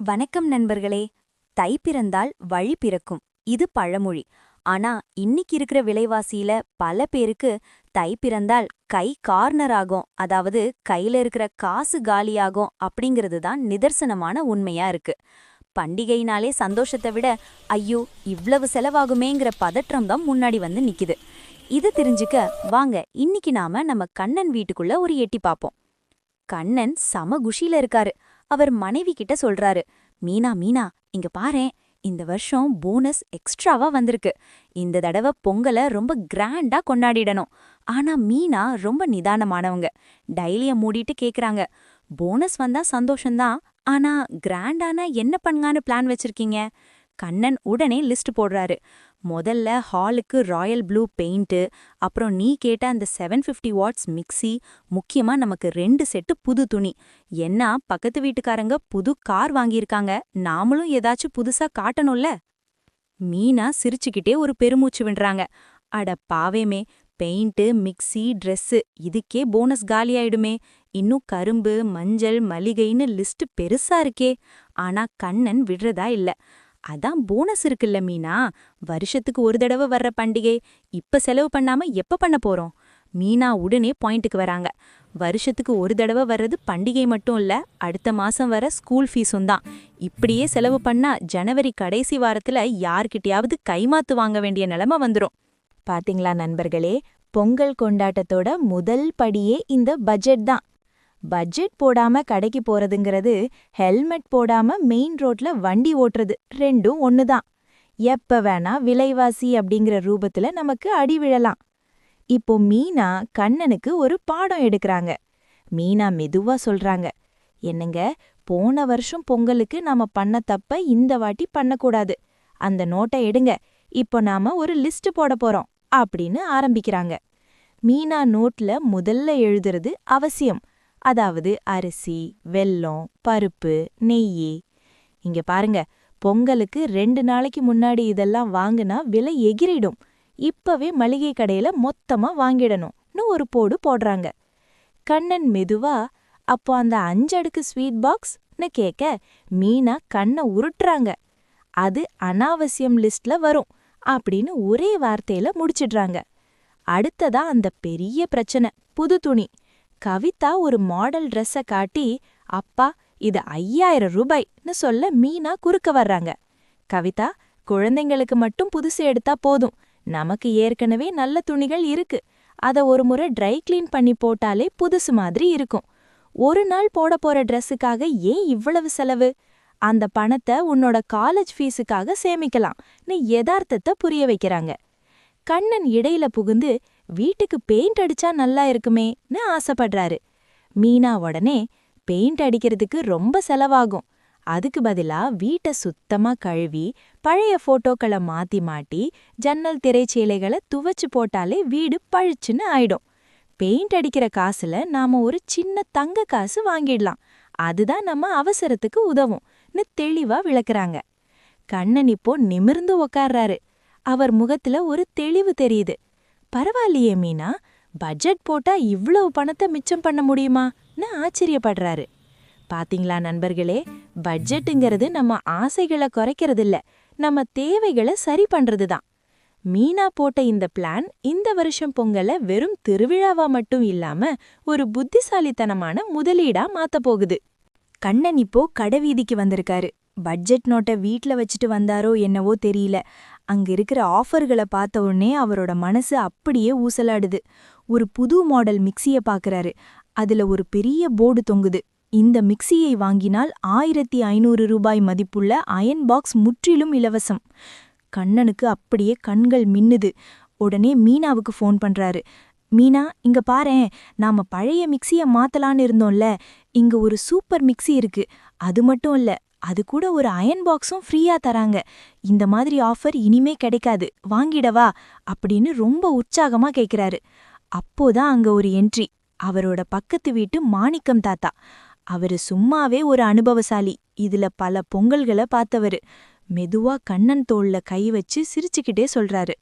வணக்கம் நண்பர்களே. தை பிறந்தால் வழி பிறக்கும். இது பழமொழி. ஆனா இன்னிக்கு இருக்கிற விலைவாசியில பல பேருக்கு தை பிறந்தால் கை கார்னர் ஆகும். அதாவது கையில இருக்கிற காசு காலியாகும் அப்படிங்கிறது தான் நிதர்சனமான உண்மையா இருக்கு. பண்டிகைனாலே சந்தோஷத்தை விட ஐயோ இவ்வளவு செலவாகுமேங்கிற பதற்றம் தான் முன்னாடி வந்து நிக்குது. இது தெரிஞ்சுக்க வாங்க இன்னிக்கு நாம நம்ம கண்ணன் வீட்டுக்குள்ள ஒரு எட்டி பாப்போம். கண்ணன் சம குஷில இருக்காரு. அவர் மனைவி கிட்ட சொல்றாரு மீனா மீனா இங்க பாரேன். இந்த வருஷம் போனஸ் எக்ஸ்ட்ராவா வந்திருக்கு. இந்த தடவை பொங்கலை ரொம்ப கிராண்டா கொண்டாடிடணும். ஆனா மீனா ரொம்ப நிதானமானவங்க. டைலிய மூடிட்டு கேக்குறாங்க. போனஸ் வந்தா சந்தோஷம்தான். ஆனா கிராண்டானா என்ன பண்ணான்னு பிளான் வச்சிருக்கீங்க? கண்ணன் உடனே லிஸ்ட் போடுறாரு. முதல்ல ஹாலுக்கு ராயல் ப்ளூ பெயிண்ட்டு அப்புறம் நீ கேட்ட அந்த செவன் ஃபிஃப்டி வாட்ஸ் மிக்ஸி முக்கியமா நமக்கு ரெண்டு செட்டு புது துணி. என்ன பக்கத்து வீட்டுக்காரங்க புது கார் வாங்கியிருக்காங்க நாமளும் ஏதாச்சும் புதுசா காட்டணும்ல? மீனா சிரிச்சுக்கிட்டே ஒரு பெருமூச்சு விடுறாங்க அட பாவேமே பெயிண்ட்டு மிக்ஸி ட்ரெஸ்ஸு இதுக்கே போனஸ் காலியாயிடுமே. இன்னும் கரும்பு மஞ்சள் மளிகைன்னு லிஸ்ட் பெருசா இருக்கே. ஆனா கண்ணன் விடுறதா இல்ல. அதான் போனஸ் இருக்குல்ல மீனா. வருஷத்துக்கு ஒரு தடவை வர்ற பண்டிகை. இப்ப செலவு பண்ணாம எப்ப பண்ண போறோம்? மீனா உடனே பாயிண்ட்டுக்கு வராங்க. வருஷத்துக்கு ஒரு தடவை வர்றது பண்டிகை மட்டும் இல்ல அடுத்த மாசம் வர ஸ்கூல் ஃபீஸும் தான். இப்படியே செலவு பண்ணா ஜனவரி கடைசி வாரத்துல யார்கிட்டயாவது கைமாத்து வாங்க வேண்டிய நிலைமை வந்துரும். பாத்தீங்களா நண்பர்களே? பொங்கல் கொண்டாட்டத்தோட முதல் படியே இந்த பட்ஜெட் தான். பட்ஜெட் போடாம கடைக்கு போறதுங்கிறது ஹெல்மெட் போடாம மெயின் ரோட்ல வண்டி ஓட்டுறது ரெண்டும் ஒண்ணுதான். எப்ப வேணா விலைவாசி அப்படிங்கிற ரூபத்துல நமக்கு அடி விழலாம். இப்போ மீனா கண்ணனுக்கு ஒரு பாடம் எடுக்கறாங்க. மீனா மெதுவா சொல்றாங்க என்னங்க போன வருஷம் பொங்கலுக்கு நாம பண்ண தப்ப இந்த வாட்டி பண்ணக்கூடாது. அந்த நோட்டை எடுங்க. இப்போ நாம ஒரு லிஸ்ட் போட போறோம். அப்படின்னு ஆரம்பிக்கிறாங்க. மீனா நோட்ல முதல்ல எழுதுறது அவசியம். அதாவது அரிசி வெல்லம் பருப்பு நெய். இங்க பாருங்க பொங்கலுக்கு ரெண்டு நாளைக்கு முன்னாடி இதெல்லாம் வாங்குனா விலை எகிரிடும். இப்பவே மளிகை கடையில மொத்தமா வாங்கிடணும்னு ஒரு போடு போடுறாங்க. கண்ணன் மெதுவா அப்போ அந்த அஞ்சடுக்கு ஸ்வீட் பாக்ஸ்னு கேட்க மீனா கண்ணை உருட்டுறாங்க. அது அனாவசியம் லிஸ்ட்ல வரும் அப்படின்னு ஒரே வார்த்தையில முடிச்சிடுறாங்க. அடுத்ததா அந்த பெரிய பிரச்சனை புது துணி. கவிதா ஒரு மாடல் ட்ரெஸ்ஸ காட்டி அப்பா இது ஐயாயிரம் ரூபாய்னு சொல்ல மீனா குறுக்க வர்றாங்க. கவிதா குழந்தைங்களுக்கு மட்டும் புதுசு எடுத்தா போதும். நமக்கு ஏற்கனவே நல்ல துணிகள் இருக்கு. அத ஒரு முறை ட்ரை கிளீன் பண்ணி போட்டாலே புதுசு மாதிரி இருக்கும். ஒரு நாள் போட போற ட்ரெஸ்ஸுக்காக ஏன் இவ்வளவு செலவு? அந்த பணத்தை உன்னோட காலேஜ் ஃபீஸுக்காக சேமிக்கலாம்னு யதார்த்தத்தை புரிய வைக்கிறாங்க. கண்ணன் இடையில புகுந்து வீட்டுக்கு பெயிண்ட் அடிச்சா நல்லா இருக்குமேன்னு ஆசைப்படுறாரு. மீனா உடனே பெயிண்ட் அடிக்கிறதுக்கு ரொம்ப செலவாகும். அதுக்கு பதிலா வீட்டை சுத்தமா கழுவி பழைய போட்டோக்களை மாத்தி மாட்டி ஜன்னல் திரைச்சீலைகளை துவச்சு போட்டாலே வீடு பழிச்சுன்னு ஆயிடும். பெயிண்ட் அடிக்கிற காசுல நாம ஒரு சின்ன தங்க காசு வாங்கிடலாம். அதுதான் நம்ம அவசரத்துக்கு உதவும்னு தெளிவா விளக்குறாங்க. கண்ணன் இப்போ நிமிர்ந்து உக்கார்றாரு. அவர் முகத்துல ஒரு தெளிவு தெரியுது. பரவாயில்லையே மீனா. பட்ஜெட் போட்டா இவ்வளவு பணத்தை மிச்சம் பண்ண முடியுமான்னு ஆச்சரியப்படுறாரு. பாத்தீங்களா நண்பர்களே? பட்ஜெட்டுங்கிறது நம்ம ஆசைகளை குறைக்கிறதில்ல. நம்ம தேவைகளை சரி பண்றது தான் மீனா போட்ட இந்த பிளான் இந்த வருஷம் பொங்கல வெறும் திருவிழாவா மட்டும் இல்லாம ஒரு புத்திசாலித்தனமான முதலீடா மாத்த போகுது. கண்ணன் இப்போ கடைவீதிக்கு வந்திருக்காரு. பட்ஜெட் நோட்டை வீட்ல வச்சுட்டு வந்தாரோ என்னவோ தெரியல. அங்க இருக்கிற ஆஃபர்களை பார்த்த உடனே அவரோட மனசு அப்படியே ஊசலாடுது. ஒரு புது மாடல் மிக்சியை பார்க்கறாரு. அதுல ஒரு பெரிய போர்டு தொங்குது. இந்த மிக்சியை வாங்கினால் ஆயிரத்தி ஐநூறு ரூபாய் மதிப்புள்ள அயன் பாக்ஸ் முற்றிலும் இலவசம். கண்ணனுக்கு அப்படியே கண்கள் மின்னுது. உடனே மீனாவுக்கு ஃபோன் பண்றாரு. மீனா இங்க பாரேன் நாம பழைய மிக்சியை மாத்தலான்னு இருந்தோம்ல. இங்க ஒரு சூப்பர் மிக்ஸி இருக்கு. அது மட்டும் இல்ல அது கூட ஒரு அயன் பாக்ஸும் ஃப்ரீயா தராங்க. இந்த மாதிரி ஆஃபர் இனிமே கிடைக்காது. வாங்கிடவா? அப்படின்னு ரொம்ப உற்சாகமா கேக்குறாரு. அப்போதான் அங்க ஒரு என்ட்ரி அவரோட பக்கத்து வீட்டு மாணிக்கம் தாத்தா. அவரு சும்மாவே ஒரு அனுபவசாலி. இதுல பல பொங்கல்களை பார்த்தவரு. மெதுவா கண்ணன் தோள்ல கை வச்சு சிரிச்சுக்கிட்டே சொல்றாரு.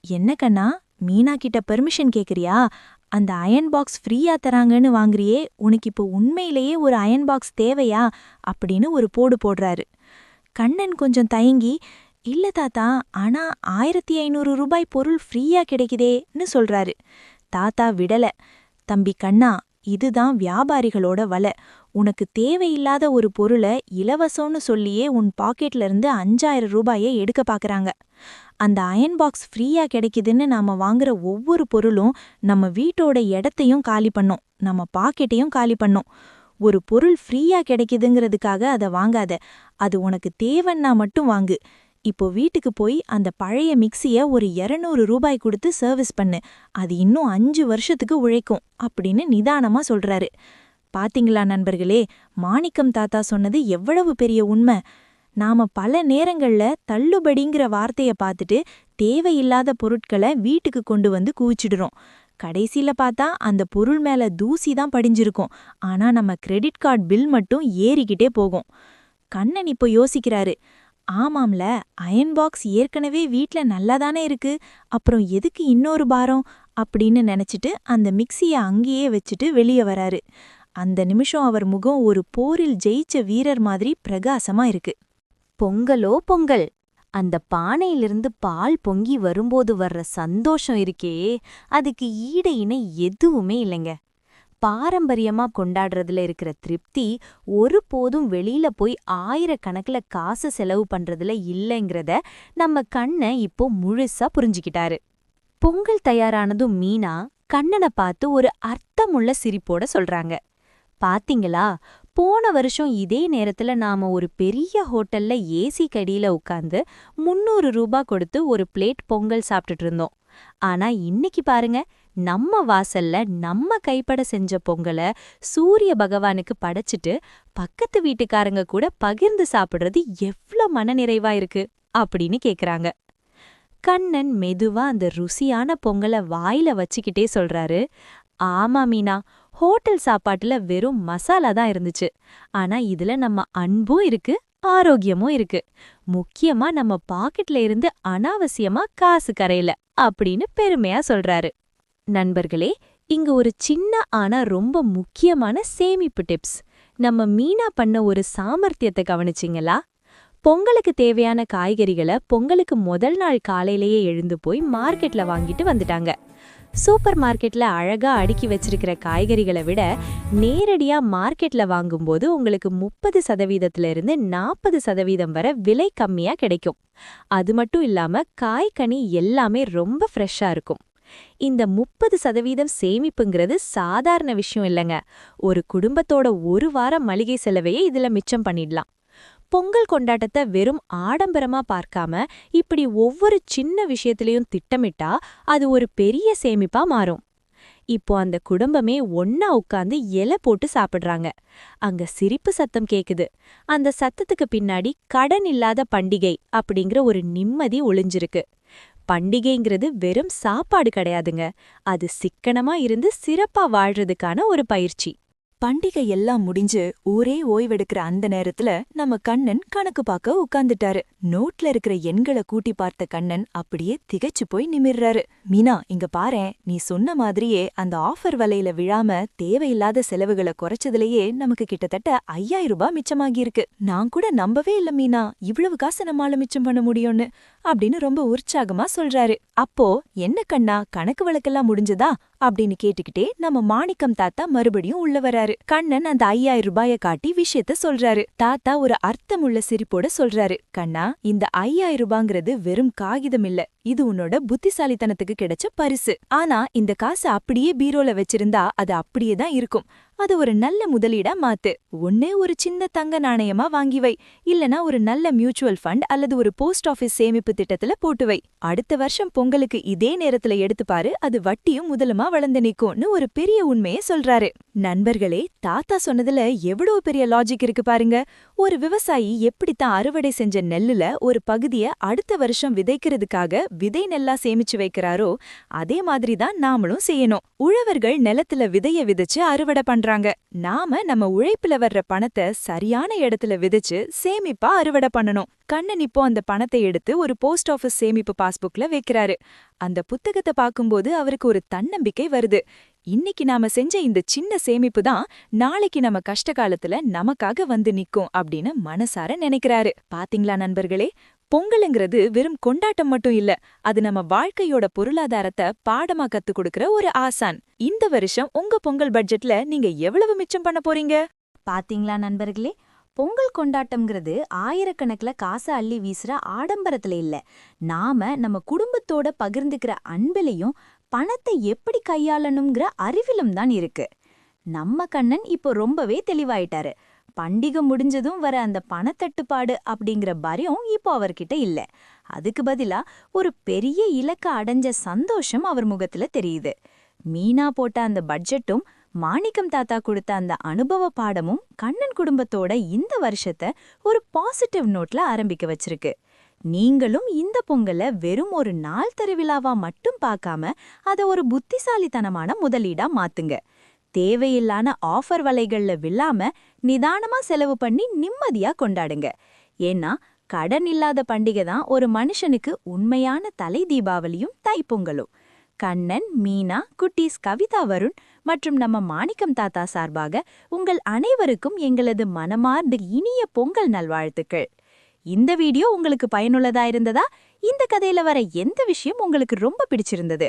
என்ன கண்ணா? மீனா கிட்ட பெர்மிஷன் கேக்குறியா? அந்த அயன் பாக்ஸ் ஃப்ரீயா தராங்கன்னு வாங்குறியே உனக்கு இப்போ உண்மையிலேயே ஒரு அயன் பாக்ஸ் தேவையா? அப்படின்னு ஒரு போடு போடுறாரு. கண்ணன் கொஞ்சம் தயங்கி இல்ல தாத்தா ஆனா ஆயிரத்தி ஐநூறு ரூபாய் பொருள் ஃப்ரீயா கிடைக்குதேன்னு சொல்றாரு. தாத்தா விடல. தம்பி கண்ணா இதுதான் வியாபாரிகளோட வலை. உனக்கு தேவையில்லாத ஒரு பொருளை இலவசம்னு சொல்லியே உன் பாக்கெட்ல இருந்து அஞ்சாயிரம் ரூபாயை எடுக்க பாக்குறாங்க. அந்த அயன் பாக்ஸ் ஃப்ரீயா கிடைக்குதுன்னு நாம வாங்குற ஒவ்வொரு பொருளும் நம்ம வீட்டோட இடத்தையும் காலி பண்ணும். நம்ம பாக்கெட்டையும் காலி பண்ணும். ஒரு பொருள் ஃப்ரீயா கிடைக்குதுங்கிறதுக்காக அதை வாங்காத. அது உனக்கு தேவைன்னா மட்டும் வாங்கு. இப்போ வீட்டுக்கு போய் அந்த பழைய மிக்ஸிய ஒரு 200 ரூபாய் கொடுத்து சர்வீஸ் பண்ணு. அது இன்னும் அஞ்சு வருஷத்துக்கு உழைக்கும் அப்படின்னு நிதானமா சொல்றாரு. பாத்தீங்களா நண்பர்களே மாணிக்கம் தாத்தா சொன்னது எவ்வளவு பெரிய உண்மை. நாம பல நேரங்கள்ல தள்ளுபடிங்கிற வார்த்தைய பார்த்துட்டு தேவையில்லாத பொருட்களை வீட்டுக்கு கொண்டு வந்து குவிச்சிடுறோம். கடைசில பார்த்தா அந்த பொருள் மேல தூசி தான் படிஞ்சிருக்கும். ஆனா நம்ம கிரெடிட் கார்டு பில் மட்டும் ஏறிக்கிட்டே போகும். கண்ணன் இப்போ யோசிக்கிறாரு ஆமாம்ல அயன் பாக்ஸ் ஏற்கனவே வீட்ல நல்லாதானே இருக்கு அப்புறம் எதுக்கு இன்னொரு பாரம்? அப்படின்னு நினைச்சிட்டு அந்த மிக்ஸிய அங்கேயே வச்சுட்டு வெளியே வராரு. அந்த நிமிஷம் அவர் முகம் ஒரு போரில் ஜெயிச்ச வீரர் மாதிரி பிரகாசமா இருக்கு. பொங்கலோ பொங்கல். அந்த பானையிலிருந்து பால் பொங்கி வரும்போது வர்ற சந்தோஷம் இருக்கே அதுக்கு ஈடு இணை எதுவுமே இல்லைங்க. பாரம்பரியமா கொண்டாடுறதுல இருக்கிற திருப்தி ஒருபோதும் வெளியில போய் ஆயிரக்கணக்குல காசு செலவு பண்றதுல இல்லைங்கிறத நம்ம கண்ணை இப்போ முழுசா புரிஞ்சுக்கிட்டாரு. பொங்கல் தயாரானதும் மீனா கண்ணனை பார்த்து ஒரு அர்த்தமுள்ள சிரிப்போட சொல்றாங்க. பாத்தீங்களா? போன வருஷம் இதே நேரத்துல நாம ஒரு பெரிய ஹோட்டல்ல ஏசி கடியில உட்கார்ந்து முன்னூறு ரூபா கொடுத்து ஒரு பிளேட் பொங்கல் சாப்பிட்டுட்டு இருந்தோம். ஆனா இன்னைக்கு பாருங்க நம்ம வாசல்ல நம்ம கைப்பட செஞ்ச பொங்கலை சூரிய பகவானுக்கு படைச்சிட்டு பக்கத்து வீட்டுக்காரங்க கூட பகிர்ந்து சாப்பிடுறது எவ்ளோ மனநிறைவா இருக்கு அப்படின்னு கேக்குறாங்க. கண்ணன் மெதுவா அந்த ருசியான பொங்கலை வாயில வச்சுக்கிட்டே சொல்றாரு ஆமா மீனா ஹோட்டல் சாப்பாட்டுல வெறும் மசாலா தான் இருந்துச்சு. ஆனா இதுல நம்ம அன்பும் இருக்கு ஆரோக்கியமும் இருக்கு. முக்கியமா நம்ம பாக்கெட்ல இருந்து அனாவசியமா காசு கரையல அப்படின்னு பெருமையா சொல்றாரு. நண்பர்களே இங்க ஒரு சின்ன ஆனா ரொம்ப முக்கியமான சேமிப்பு டிப்ஸ். நம்ம மீனா பண்ண ஒரு சாமர்த்தியத்தை கவனிச்சிங்களா? பொங்கலுக்கு தேவையான காய்கறிகளை பொங்கலுக்கு முதல் நாள் காலையிலேயே எழுந்து போய் மார்க்கெட்ல வாங்கிட்டு வந்துட்டாங்க. சூப்பர் மார்க்கெட்ல அழகா அடுக்கி வச்சிருக்கிற காய்கறிகளை விட நேரடியா மார்க்கெட்ல வாங்கும்போது உங்களுக்கு முப்பது சதவீதத்துல இருந்து நாற்பது சதவீதம் வரை விலை கம்மியா கிடைக்கும். அது மட்டும் இல்லாம காய்கனி எல்லாமே ரொம்ப ஃப்ரெஷ்ஷா இருக்கும். இந்த முப்பது சதவீதம் சேமிப்புங்கிறது சாதாரண விஷயம் இல்லைங்க. ஒரு குடும்பத்தோட ஒரு வாரம் மளிகை செலவையே இதுல மிச்சம் பண்ணிடலாம். பொங்கல் கொண்டாட்டத்தை வெறும் ஆடம்பரமா பார்க்காம இப்படி ஒவ்வொரு சின்ன விஷயத்திலையும் திட்டமிட்டா அது ஒரு பெரிய சேமிப்பா மாறும். இப்போ அந்த குடும்பமே ஒன்னா உட்காந்து இலை போட்டு சாப்பிடுறாங்க. அங்க சிரிப்பு சத்தம் கேக்குது. அந்த சத்தத்துக்கு பின்னாடி கடன் இல்லாத பண்டிகை அப்படிங்கிற ஒரு நிம்மதி ஒளிஞ்சிருக்கு. பண்டிகைங்கிறது வெறும் சாப்பாடு கிடையாதுங்க. அது சிக்கனமா இருந்து சிறப்பா வாழ்றதுக்கான ஒரு பயிற்சி. பண்டிகை எல்லாம் முடிஞ்சு ஊரே ஓய்வெடுக்கிற அந்த நேரத்துல நம்ம கண்ணன் கணக்கு பார்க்க உட்கார்ந்துட்டாரு நோட்ல இருக்கிற எண்களை கூட்டி பார்த்த கண்ணன் அப்படியே திகைச்சு போய் நிமிர்றாரு. மீனா இங்க பாரேன் நீ சொன்ன மாதிரியே அந்த ஆஃபர் வலையில விழாம தேவையில்லாத செலவுகளை குறைச்சதுலயே நமக்கு கிட்டத்தட்ட ஐயாயிரம் ரூபாய் மிச்சமாகியிருக்கு. நான் கூட நம்பவே இல்ல மீனா. இவ்வளவு காசு நம்மால மிச்சம் பண்ண முடியும்னு. அப்படின்னு ரொம்ப உற்சாகமா சொல்றாரு. அப்போ என்ன கண்ணா கணக்கு வழக்கெல்லாம் முடிஞ்சதா? அப்படின்னு கேட்டுக்கிட்டே நம்ம மாணிக்கம் தாத்தா மறுபடியும் உள்ள வராரு. கண்ணன் அந்த ஐயாயிரம் ரூபாய காட்டி விஷயத்த சொல்றாரு. தாத்தா ஒரு அர்த்தமுள்ள சிரிப்போட சொல்றாரு. கண்ணா இந்த ஐயாயிரம் ரூபாங்கிறது வெறும் காகிதம் இல்ல. இது உன்னோட புத்திசாலித்தனத்துக்கு கிடைச்ச பரிசு. ஆனா இந்த காசு அப்படியே பீரோல வச்சிருந்தா அது அப்படியே தான் இருக்கும். அது ஒரு நல்ல முதலீடா மாத்து. ஒன்னே ஒரு சின்ன தங்க நாணயமா வாங்கி வை. இல்லனா ஒரு நல்ல மியூச்சுவல் ஃபண்ட் அல்லது ஒரு போஸ்ட் ஆபீஸ் சேமிப்பு திட்டத்துல போட்டு வை. அடுத்த வருஷம் பொங்கலுக்கு இதே நேரத்துல எடுத்து பாரு அது வட்டியும் முதலுமா வளர்ந்து நிக்கும்னு ஒரு பெரிய உண்மையை சொல்றாரு. நண்பர்களே தாத்தா சொன்னதுல எவ்வளவு பெரிய லாஜிக் இருக்கு பாருங்க. ஒரு விவசாயி எப்படித்தான் அறுவடை செஞ்ச நெல்லுல ஒரு பகுதிய அடுத்த வருஷம் விதைக்கிறதுக்காக விதை நெல்லா சேமிச்சு வைக்கிறாரோ அதே மாதிரி தான் நாமளும் செய்யணும். உழவர்கள் நிலத்துல விதைய விதைச்சு அறுவடை பண்றாங்க. நாம நம்ம உழைப்புல வர்ற பணத்தை சரியான இடத்துல விதைச்சு சேமிப்பா அறுவடை பண்ணணும். கண்ணன் இப்போ அந்த பணத்தை எடுத்து ஒரு போஸ்ட் ஆபீஸ் சேமிப்பு பாஸ்புக்ல வைக்கிறாரு. அந்த புத்தகத்தை பார்க்கும்போது அவருக்கு ஒரு தன்னம்பிக்கை வருது. இன்னைக்கு நாம செஞ்ச இந்த சின்ன சேமிப்பு தான் நாளைக்கு நம்ம கஷ்ட காலத்துல நமக்காக வந்து நிக்கும் அப்படின்னு மனசார நினைக்கிறாரு. பாத்தீங்களா நண்பர்களே? பொங்கலுங்கிறது வெறும் கொண்டாட்டம் மட்டும் இல்ல அது நம்ம வாழ்க்கையோட பொருளாதாரத்தை பாடமா கத்து கொடுக்கற ஒரு ஆசான். இந்த வருஷம் உங்க பொங்கல் பட்ஜெட்ல நீங்க எவ்வளவு மிச்சம் பண்ண போறீங்க? பாத்தீங்களா நண்பர்களே? பொங்கல் கொண்டாட்டம்ங்கிறது ஆயிரக்கணக்கில் காசை அள்ளி வீசுற ஆடம்பரத்துல இல்ல. நாம நம்ம குடும்பத்தோட பகிர்ந்துக்கிற அன்பிலையும் பணத்தை எப்படி கையாளணுங்கிற அறிவிலும் தான் இருக்கு. நம்ம கண்ணன் இப்போ ரொம்பவே தெளிவாயிட்டாரு. பண்டிகை முடிஞ்சதும் வர அந்த பணத்தட்டுப்பாடு அப்படிங்கிற பயம் இப்போ அவர்கிட்ட இல்ல. அதுக்கு பதிலா ஒரு பெரிய இலக்க அடைஞ்ச சந்தோஷம் அவர் முகத்துல தெரியுது. மீனா போட்ட அந்த பட்ஜெட்டும் மாணிக்கம் தாத்தா கொடுத்த அந்த அனுபவ பாடமும் கண்ணன் குடும்பத்தோட இந்த வருஷத்தை ஒரு பாசிட்டிவ் நோட்ல ஆரம்பிக்க வச்சிருக்கு. நீங்களும் இந்த பொங்கலை வெறும் ஒரு நாள் திருவிழாவா மட்டும் பார்க்காம அதை ஒரு புத்திசாலித்தனமான முதலீடா மாத்துங்க. தேவையில்லான ஆஃபர் வலைகள்ல விழாம நிதானமா செலவு பண்ணி நிம்மதியா கொண்டாடுங்க. ஏன்னா கடன் இல்லாத பண்டிகை தான் ஒரு மனுஷனுக்கு உண்மையான தலை தீபாவளியும் தைப்பொங்கலும். கண்ணன் மீனா குட்டீஸ் கவிதா வருண் மற்றும் நம்ம மாணிக்கம் தாத்தா சார்பாக உங்கள் அனைவருக்கும் எங்களது மனமார்ந்த இனிய பொங்கல் நல்வாழ்த்துக்கள். இந்த வீடியோ உங்களுக்கு பயனுள்ளதா இருந்ததா? இந்த கதையில வர எந்த விஷயம் உங்களுக்கு ரொம்ப பிடிச்சிருந்தது?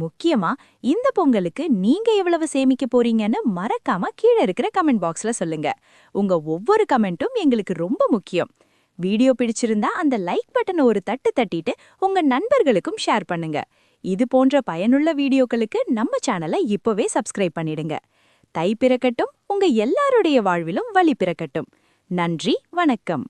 முக்கியமா இந்த பொங்கலுக்கு நீங்க எவ்வளவு சேமிக்க போறீங்கன்னு மறக்காம கீழே இருக்கிற கமெண்ட் பாக்ஸ்ல சொல்லுங்க. உங்க ஒவ்வொரு கமெண்ட்டும் எங்களுக்கு ரொம்ப முக்கியம். வீடியோ பிடிச்சிருந்தா அந்த லைக் பட்டனை ஒரு தட்டு தட்டிட்டு உங்க நண்பர்களுக்கும் ஷேர் பண்ணுங்க. இது போன்ற பயனுள்ள வீடியோக்களுக்கு நம்ம சேனலை இப்போவே சப்ஸ்கிரைப் பண்ணிடுங்க. தை பிறக்கட்டும் உங்க எல்லாருடைய வாழ்விலும் வழி பிறக்கட்டும். நன்றி வணக்கம்.